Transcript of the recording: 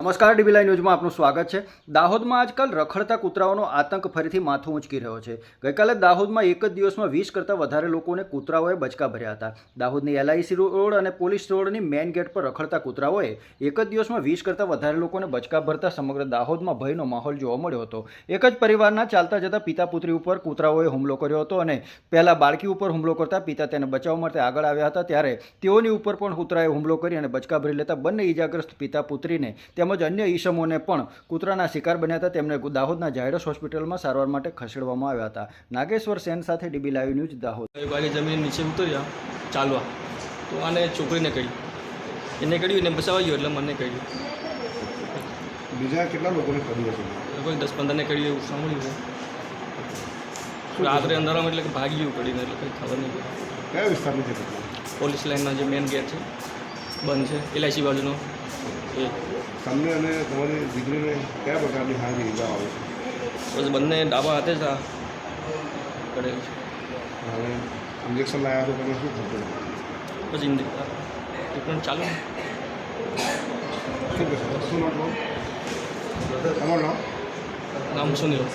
નમસ્કાર ડીબીલાઈ ન્યૂઝમાં આપનું સ્વાગત છે. દાહોદમાં આજકાલ રખડતા કૂતરાઓનો આતંક ફરીથી માથું ઊંચકી રહ્યો છે. ગઈકાલે દાહોદમાં એક જ દિવસમાં વીસ કરતાં વધારે લોકોને કૂતરાઓએ બચકા ભર્યા હતા. દાહોદની એલઆઈસી રોડ અને પોલીસ રોડની મેઇન ગેટ પર રખડતા કૂતરાઓએ એક જ દિવસમાં વીસ કરતાં વધારે લોકોને બચકા ભરતા સમગ્ર દાહોદમાં ભયનો માહોલ જોવા મળ્યો હતો. એક જ પરિવારના ચાલતા જતા પિતા પુત્રી ઉપર કૂતરાઓએ હુમલો કર્યો હતો અને પહેલાં બાળકી ઉપર હુમલો કરતા પિતા તેને બચાવવા માટે આગળ આવ્યા હતા. ત્યારે તેઓની ઉપર પણ કૂતરાએ હુમલો કરી અને બચકા ભરી લેતા બંને ઈજાગ્રસ્ત પિતા પુત્રીને તેમજ અન્ય ઈસમોને પણ કૂતરાના શિકાર બન્યા હતા. તેમને દાહોદના ઝાયડસ હોસ્પિટલમાં સારવાર માટે ખસેડવામાં આવ્યા હતા. નાગેશ્વર સેન સાથે ડીબી લાઈવ ન્યૂઝ દાહોદ. વાગે જમીન નીચે ઉતર્યા. ચાલવા. તો આને છોકરીને કહ્યું. એને કહ્યું એને બસાવા ગયો એટલે મને કહ્યું. બીજા કેટલા લોકોને કર્યું હશે? કોઈ દસ પંદરને કહ્યું એવું સાંભળ્યું છે. રાત્રે અંધારામાં એટલે કે ભાગી ગયું કરીને એટલે કંઈ ખબર નહીં કયા વિસ્તારની છે? પોલીસ લાઇનના જે મેઇન ગેટ છે બંધ છે. એલઆઈસી બાજુનો એ તમને અને તમારી દીકરીને કયા પ્રકારની હાજરી ઈજા આવે છે? બસ બંને ડાબા હાથે જ કરે હવે ઇન્જેક્શન લાવ્યા તો તમે શું થતું બસ ટ્રીટમેન્ટ ચાલુ. શું નામ તમારું? નામ? નામ શું નહીં